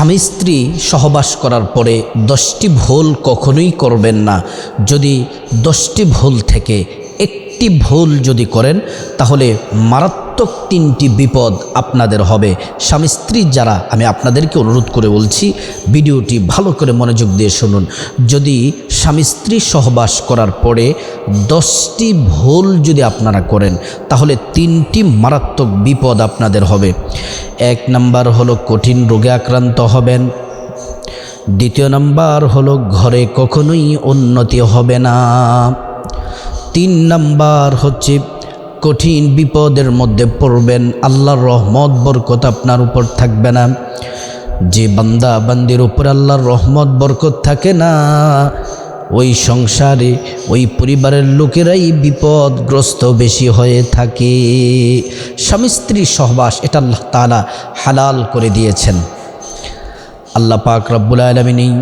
স্বামী স্ত্রী সহবাস করার পরে দশটি ভুল কখনোই করবেন না। যদি দশটি ভুল থেকে একটি ভুল যদি করেন, তাহলে মারাত্মক তিনটি বিপদ আপনাদের হবে। স্বামী স্ত্রী যারা, আমি আপনাদেরকে অনুরোধ করে বলছি, ভিডিওটি ভালো করে মনোযোগ দিয়ে শুনুন। যদি স্বামী স্ত্রী সহবাস করার পরে দশটি ভুল যদি আপনারা করেন, তাহলে তিনটি মারাত্মক বিপদ আপনাদের হবে। এক নাম্বার হলো কঠিন রোগে আক্রান্ত হবেন। দ্বিতীয় নাম্বার হলো ঘরে কখনোই উন্নতি হবে না। তিন নাম্বার হচ্ছে, কঠিন বিপদের মধ্যে পড়বেন, আল্লাহর রহমত, বরকত আপনার উপর থাকবে না। যে বান্দা বান্দির উপর আল্লাহর রহমত, বরকত থাকে না, ওই সংসারে, ওই পরিবারের লোকেরাই বিপদগ্রস্ত বেশি হয়ে থাকে। স্বামী স্ত্রী সহবাস এটা আল্লাহ তালা হালাল করে দিয়েছেন। আল্লাহ পাক রব্বুল আলমিন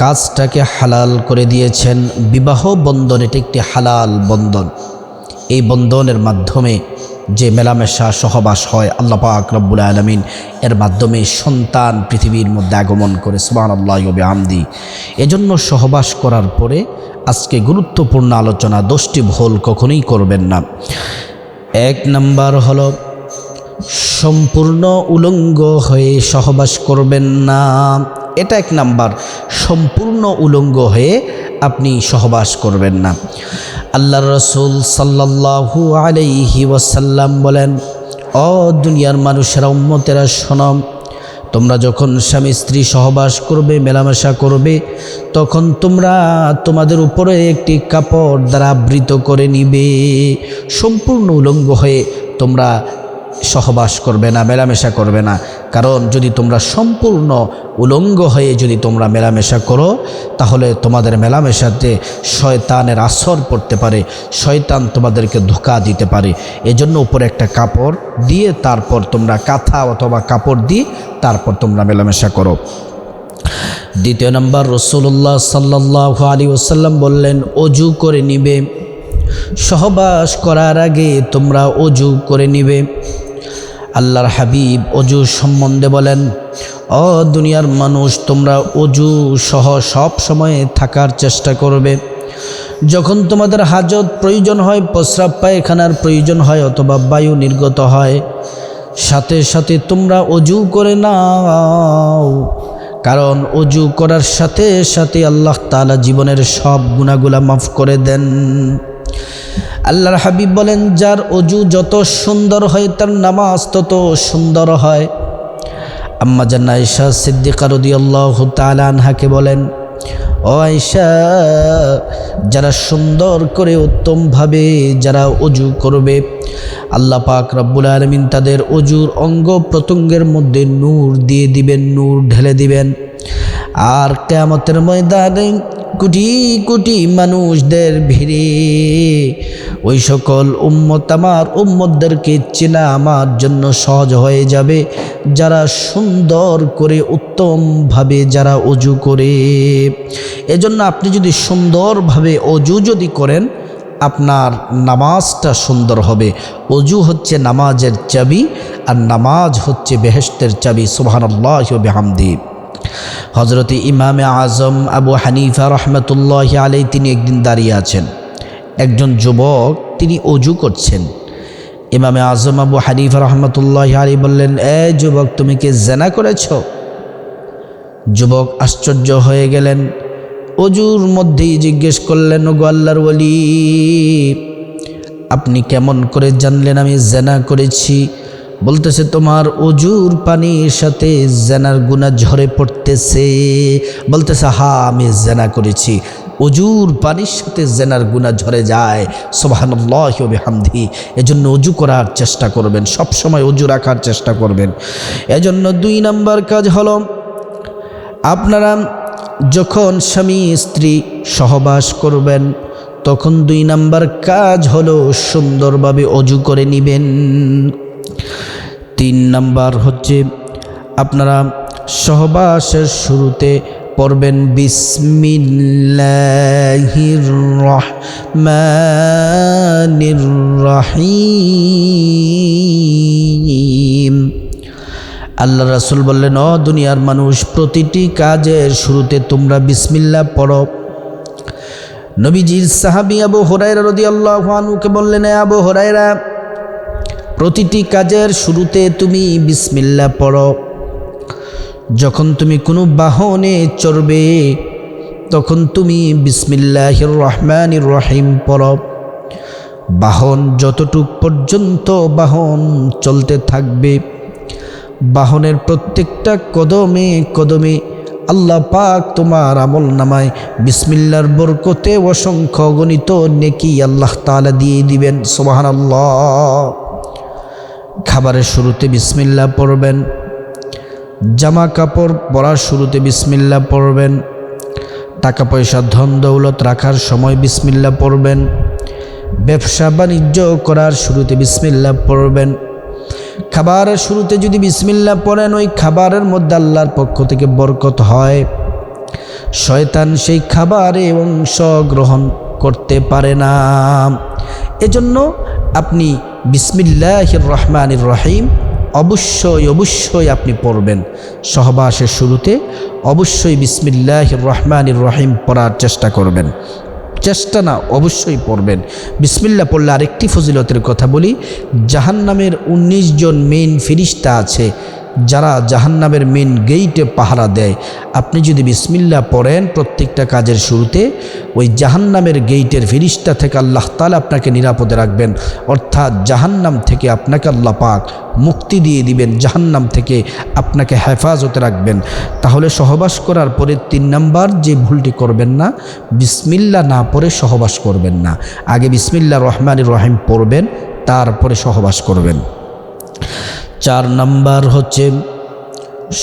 কাজটাকে হালাল করে দিয়েছেন। বিবাহ বন্ধন এটি একটি হালাল বন্ধন। এই বন্ধনের মাধ্যমে যে মেলামেশা, সহবাস হয় আল্লাহ পাক রব্বুল আলমিন, এর মাধ্যমে সন্তান পৃথিবীর মধ্যে আগমন করে সুবান আল্লাহ আমদি এজন্য সহবাস করার পরে আজকে গুরুত্বপূর্ণ আলোচনা, দশটি ভুল কখনোই করবেন না। এক নাম্বার হলো সম্পূর্ণ উলঙ্গ হয়ে সহবাস করবেন না। এটা এক নাম্বার। সম্পূর্ণ উলঙ্গ হয়ে আপনি সহবাস করবেন না। আল্লাহ রসুল সাল্লাহু আলাইহি ওয়াসাল্লাম বলেন, অ দুনিয়ার মানুষেরা, উম্মতেরা শোনম তোমরা যখন স্বামী স্ত্রী সহবাস করবে, মেলামেশা করবে, তখন তোমরা তোমাদের উপরে একটি কাপড় দ্বারা আবৃত করে নিবে। সম্পূর্ণ উলঙ্গ হয়ে তোমরা সহবাস করবে না, মেলামেশা করবে না। কারণ যদি তোমরা সম্পূর্ণ উলঙ্গ হয়ে যদি তোমরা মেলামেশা করো, তাহলে তোমাদের মেলামেশাতে শয়তানের আসর পড়তে পারে, শয়তান তোমাদেরকে ধোকা দিতে পারে। এজন্য উপরে একটা কাপড় দিয়ে তারপর তোমরা কাঁথা অথবা কাপড় দিয়ে তারপর তোমরা মেলামেশা করো। দ্বিতীয় নম্বর রসুল্লাহ সাল্লাহ আলী ওসাল্লাম বললেন অজু করে নিবে। সহবাস করার আগে তোমরা অজু করে নিবে। আল্লাহর হাবিব অজু সম্বন্ধে বলেন অ দুনিয়ার মানুষ, তোমরা অজু সহ সব সময়ে থাকার চেষ্টা করবে। যখন তোমাদের হাজত প্রয়োজন হয়, প্রস্রাব পায়খানার প্রয়োজন হয় অথবা বায়ু নির্গত হয়, সাথে সাথে তোমরা অজু করে নাও। কারণ অজু করার সাথে সাথে আল্লাহ তালা জীবনের সব গুণাগুলা মাফ করে দেন। আল্লাহর হাবিব বলেন, যার অজু যত সুন্দর হয়, তার নামাজ তত সুন্দর হয়। আম্মা জান্না আয়সা সিদ্দিকা রদি আল্লাহ তালানহাকে বলেন, ও আয়সা যারা সুন্দর করে উত্তমভাবে যারা অজু করবে, আল্লাহ পাক রব্বুল আলমিন তাদের অজুর অঙ্গ প্রত্যঙ্গের মধ্যে নূর দিয়ে দিবেন, নূর ঢেলে দিবেন। আর কেয়ামতের ময়দানে কোটি কোটি মানুষদের ভিড়ে। ওই সকল উম্মত আমার উম্মতদেরকে চেনা আমার জন্য সহজ হয়ে যাবে। যারা সুন্দর করে, উত্তমভাবে যারা অজু করে। এজন্য আপনি যদি সুন্দরভাবে অজু যদি করেন, আপনার নামাজটা সুন্দর হবে। অজু হচ্ছে নামাজের চাবি, আর নামাজ হচ্ছে বেহেস্তের চাবি। সুবাহান্লাহ বেহামদি। হজরত ইমামে আজম আবু হানিফা রহমতুল্লাহ আলাই তিনি একদিন দাঁড়িয়ে আছেন। একজন যুবক তিনি অজু করছেন। ইমামে আজম আবু হানিফা রহমতুল্লাহ আলী বললেন, এ যুবক, তুমি কি জেনা করেছ? যুবক আশ্চর্য হয়ে গেলেন। অজুর মধ্যেই জিজ্ঞেস করলেন গো আল্লাহর ওলি, আপনি কেমন করে জানলেন আমি জেনা করেছি? বলতেছে, তোমার অজুর পানির সাথে জেনার গুণা ঝরে পড়তেছে। বলতেছে, হা, আমি জেনা করেছি। অজুর পানির সাথে জেনার গুণা ঝরে যায়। সোবাহান্লাহবে হামদি এজন্য অজু করার চেষ্টা করবেন সব সময় অজু রাখার চেষ্টা করবেন। এজন্য দুই নাম্বার কাজ হল, আপনারা যখন স্বামী, স্ত্রী সহবাস করবেন, তখন দুই নাম্বার কাজ হলো সুন্দরভাবে অজু করে নিবেন। তিন নাম্বার হচ্ছে, আপনারা সহবাসের শুরুতে পড়বেন, বিসমিল্লাহির রহমানির রহিম। আল্লাহ রাসুল বললেন অ দুনিয়ার মানুষ, প্রতিটি কাজের শুরুতে তোমরা বিসমিল্লা পড়ো। নবীজির সাহাবি আবু হরাইরা রদি আল্লাহানুকে বললেন, "এ আবু হরাইরা প্রতিটি কাজের শুরুতে তুমি বিসমিল্লা পড়ো। যখন তুমি কোনো বাহনে চড়বে, তখন তুমি বিসমিল্লাহ রহমান রহিম পড়ো। বাহন যতটুক পর্যন্ত বাহন চলতে থাকবে, বাহনের প্রত্যেকটা কদমে কদমে আল্লাহ পাক তোমার আমল নামায় বিসমিল্লার বরকতে অসংখ্য গণিত নেকি আল্লাহ তালা দিয়ে দিবেন। সোবাহান আল্লাহ খাবারের শুরুতে বিসমিল্লা পড়বেন। জামা কাপড় পরার শুরুতে বিসমিল্লা পড়বেন। টাকা পয়সা, ধন দৌলত রাখার সময় বিসমিল্লা পড়বেন। ব্যবসা বাণিজ্য করার শুরুতে বিসমিল্লা পড়বেন। খাবারের শুরুতে যদি বিসমিল্লা পড়েন, ওই খাবারের মধ্যে আল্লাহর পক্ষ থেকে বরকত হয়। শয়তান সেই খাবারে অংশ গ্রহণ করতে পারে না। এজন্য আপনি বিসমিল্লাহ রহমানির রহিম, অবশ্যই অবশ্যই আপনি পড়বেন। সহবাসের শুরুতে অবশ্যই বিসমিল্লাহ রহমানির রহিম পড়ার চেষ্টা করবেন। চেষ্টা না, অবশ্যই পড়বেন। বিসমিল্লা পড়লে আরেকটি ফজিলতের কথা বলি, জাহান্নামের ১৯ জন মেইন ফিরিস্তা আছে যারা জাহান্নামের মেন গেইটে পাহারা দেয়, আপনি যদি বিসমিল্লা পড়েন প্রত্যেকটা কাজের শুরুতে, ওই জাহান্নামের গেইটের ফিরিস্তা থেকে আল্লাহ তালা আপনাকে নিরাপদে রাখবেন। অর্থাৎ জাহান্নাম থেকে আপনাকে আল্লাহ পাক মুক্তি দিয়ে দিবেন, জাহান্নাম থেকে আপনাকে হেফাজতে রাখবেন। তাহলে সহবাস করার পরে তিন নাম্বার যে ভুলটি করবেন না বিসমিল্লা না পড়ে সহবাস করবেন না। আগে বিসমিল্লা রহমান রহিম পড়বেন, তারপরে সহবাস করবেন। চার নাম্বার হচ্ছে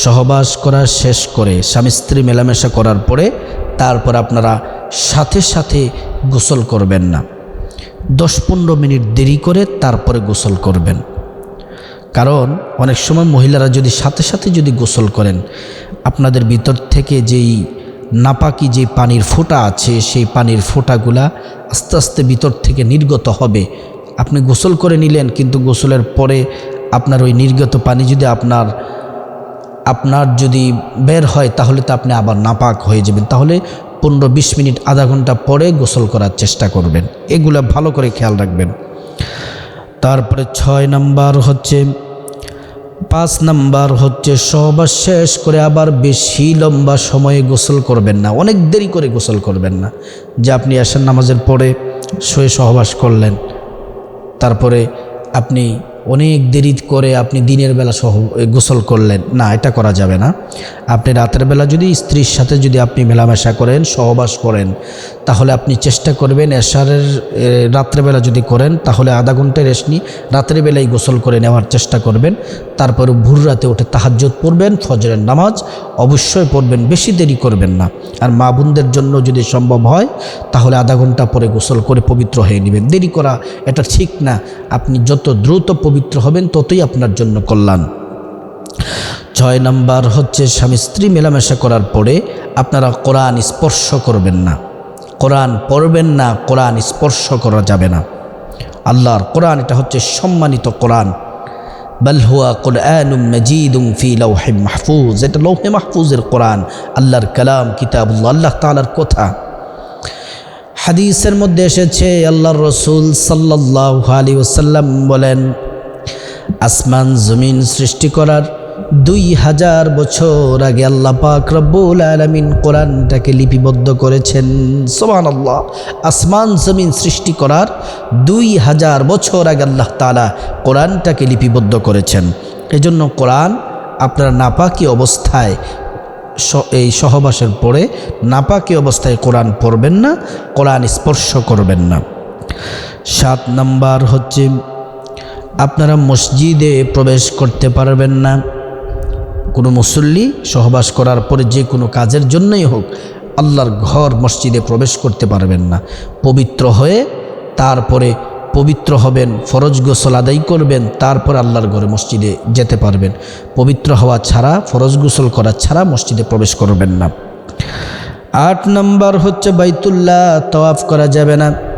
সহবাস করা শেষ করে, স্বামী স্ত্রী মেলামেশা করার পরে তারপর আপনারা সাথে সাথে গোসল করবেন না। দশ পনেরো মিনিট দেরি করে তারপরে গোসল করবেন। কারণ অনেক সময় মহিলারা যদি সাথে সাথে যদি গোসল করেন, আপনাদের ভিতর থেকে যেই নাপাকি যে পানির ফোঁটা আছে, সেই পানির ফোঁটাগুলা আস্তে আস্তে ভিতর থেকে নির্গত হবে। আপনি গোসল করে নিলেন, কিন্তু গোসলের পরে আপনার ওই নির্গত পানি যদি আপনার আপনার যদি বের হয়, তাহলে তো আপনি আবার নাপাক হয়ে যাবেন। তাহলে পনেরো বিশ মিনিট, আধা ঘণ্টা পরে গোসল করার চেষ্টা করবেন। এগুলো ভালো করে খেয়াল রাখবেন। তারপরে ছয় নাম্বার হচ্ছে, পাঁচ নাম্বার হচ্ছে সহবাস শেষ করে আবার বেশি লম্বা সময়ে গোসল করবেন না। অনেক দেরি করে গোসল করবেন না। যে আপনি আসার নামাজের পরে শুয়ে সহবাস করলেন, তারপরে আপনি অনেক দেরি করে আপনি দিনের বেলা সহ গোসল করলেন। না, এটা করা যাবে না। আপনি রাতের বেলা যদি স্ত্রীর সাথে যদি আপনি মেলামেশা করেন, সহবাস করেন, তাহলে আপনি চেষ্টা করবেন এশারের রাত্রেবেলা যদি করেন, তাহলে আধা ঘণ্টা রেস্ট নিয়ে রাতের বেলায় গোসল করে নেওয়ার চেষ্টা করবেন। তারপরে ভোর রাতে উঠে তাহাজ্জত পড়বেন, ফজরের নামাজ অবশ্যই পড়বেন, বেশি দেরি করবেন না। আর মা বোনদের জন্য যদি সম্ভব হয়, তাহলে আধা ঘণ্টা পরে গোসল করে পবিত্র হয়ে নেবেন। দেরি করা, এটা ঠিক না। আপনি যত দ্রুত পবিত্র হবেন, ততই আপনার জন্য কল্যাণ। ছয় নাম্বার হচ্ছে, স্বামী স্ত্রী মেলামেশা করার পরে আপনারা কোরআন স্পর্শ করবেন না। কোরআন পড়বেন না, কোরআন স্পর্শ করা যাবে না। আল্লাহর কোরআন, এটা হচ্ছে সম্মানিত কোরআন। বালহুয়া কোরআনুম মজিদুম ফি লৌহে মাহফুজ, এটা লৌহে মাহফুজের কোরআন, আল্লাহর কালাম, কিতাবুল্লাহ, আল্লাহ তালার কথা। হাদিসের মধ্যে এসেছে, আল্লাহর রসুল সাল্লাহ আলী ওসাল্লাম বলেন আসমান জমিন সৃষ্টি করার দুই হাজার বছর আগে আল্লাহ পাক রব্বুল আলমিন কোরআনটাকে লিপিবদ্ধ করেছেন। সোমান আল্লাহ আসমান জমিন সৃষ্টি করার দুই হাজার বছর আগে আল্লাহ তালা কোরআনটাকে লিপিবদ্ধ করেছেন। এজন্য কোরআন আপনার নাপাকি অবস্থায় এই সহবাসের পরে নাপাকি অবস্থায় কোরআন পড়বেন না, কোরআন স্পর্শ করবেন না। সাত নাম্বার হচ্ছে আপনারা মসজিদে প্রবেশ করতে পারবেন না। কোনো মুসল্লি সহবাস করার পরে যে কোনো কাজের জন্যই হোক আল্লাহর ঘর মসজিদে প্রবেশ করতে পারবেন না। পবিত্র হয়ে তারপরে পবিত্র হবেন, ফরজ গোসল আদায় করবেন, তারপর আল্লাহর ঘরে মসজিদে যেতে পারবেন। পবিত্র হওয়া ছাড়া, ফরজ গোসল করা ছাড়া মসজিদে প্রবেশ করবেন না। আট নম্বর হচ্ছে বাইতুল্লাহ, তওয়াফ করা যাবে না।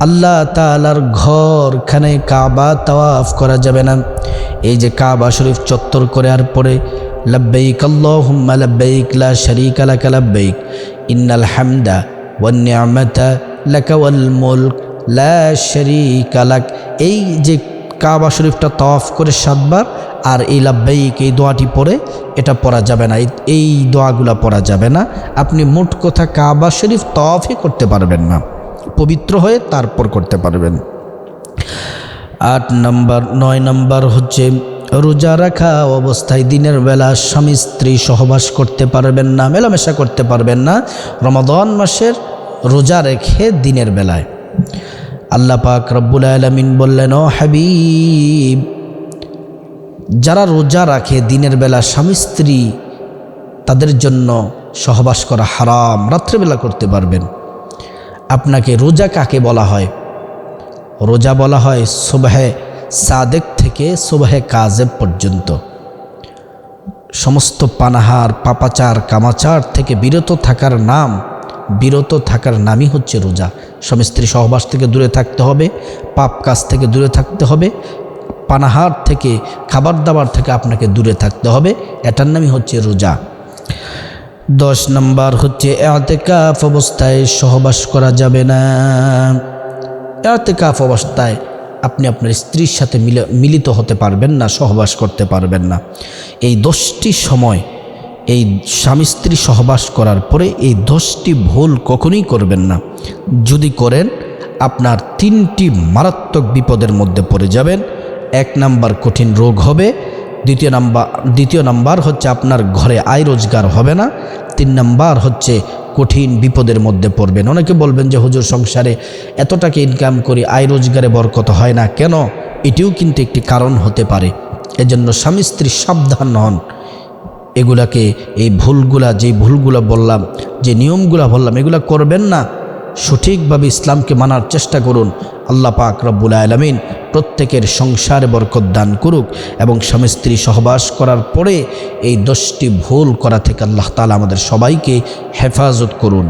আল্লাহ তালার ঘরখানে কাবা তাওয়াফ করা যাবে না। এই যে কাবা শরীফ চত্বর করে আর পরে লব্বাইক আল্লাহুম্মা লব্বাইক, লা শারীকা লাকা লব্বাইক, ইন্নাল হামদা ওয়ান নি'মাতা লাকা ওয়াল মুলক, লা শারীকা লাক। এই যে কাবা শরীফটা তওয়াফ করে সাতবার, আর এই লাব্বাইক এই দোয়াটি পড়ে, এটা পড়া যাবে না। এই- এই দোয়াগুলা পড়া যাবে না। আপনি মোট কথা কাবা শরীফ তওয়াফই করতে পারবেন না। পবিত্র হয়ে তারপর করতে পারবেন। আট নাম্বার, নয় নাম্বার হচ্ছে, রোজা রাখা অবস্থায় দিনের বেলা স্বামী স্ত্রী সহবাস করতে পারবেন না, মেলামেশা করতে পারবেন না। রমাদন মাসের রোজা রেখে দিনের বেলায়। আল্লাহ পাক রব্বুল আলমিন বললেন, ও হাবিব, যারা রোজা রাখে দিনের বেলা স্বামী স্ত্রী, তাদের জন্য সহবাস করা হারাম, রাত্রেবেলা করতে পারবেন। আপনাকে রোজা কাকে বলা হয়? রোজা বলা হয় সুবাহে সাদেক থেকে সুবাহে কাজেব পর্যন্ত। সমস্ত পানাহার, পাপাচার, কামাচার থেকে বিরত থাকার নাম, বিরত থাকার নামই হচ্ছে রোজা। স্বামী সহবাস থেকে দূরে থাকতে হবে, পাপ কাজ থেকে দূরে থাকতে হবে, পানাহার থেকে, খাবার দাবার থেকে আপনাকে দূরে থাকতে হবে, এটার নামই হচ্ছে রোজা। দশ নম্বর হচ্ছে, এতেকাফ অবস্থায় সহবাস করা যাবে না। এতেকাফ অবস্থায় আপনি আপনার স্ত্রীর সাথে মিলে মিলিত হতে পারবেন না, সহবাস করতে পারবেন না। এই দশটি সময় এই স্বামী স্ত্রী সহবাস করার পরে এই দশটি ভুল কখনোই করবেন না। যদি করেন, আপনার তিনটি মারাত্মক বিপদের মধ্যে পড়ে যাবেন। এক নাম্বার কঠিন রোগ হবে দ্বিতীয় নাম্বার দ্বিতীয় নাম্বার হচ্ছে আপনার ঘরে আয় রোজগার হবে না। তিন নাম্বার হচ্ছে কঠিন বিপদের মধ্যে পড়বেন। অনেকে বলবেন যে, হুজুর, সংসারে এত টাকা ইনকাম করি, আয় রোজগারে বরকত হয় না কেন? এটিও কিন্তু একটি কারণ হতে পারে। এজন্য স্বামী স্ত্রী সাবধান হন। এগুলাকে, এই ভুলগুলা যে ভুলগুলা বললাম, যে নিয়মগুলা বললাম, এগুলা করবেন না। সঠিকভাবে ইসলামকে মানার চেষ্টা করুন। আল্লাহ পাক রব্বুল আলমিন প্রত্যেকের সংসারে বরকত দান করুক এবং স্বামী স্ত্রী সহবাস করার পরে এই দশটি ভুল করা থেকে আল্লাহ তালা আমাদের সবাইকে হেফাজত করুন।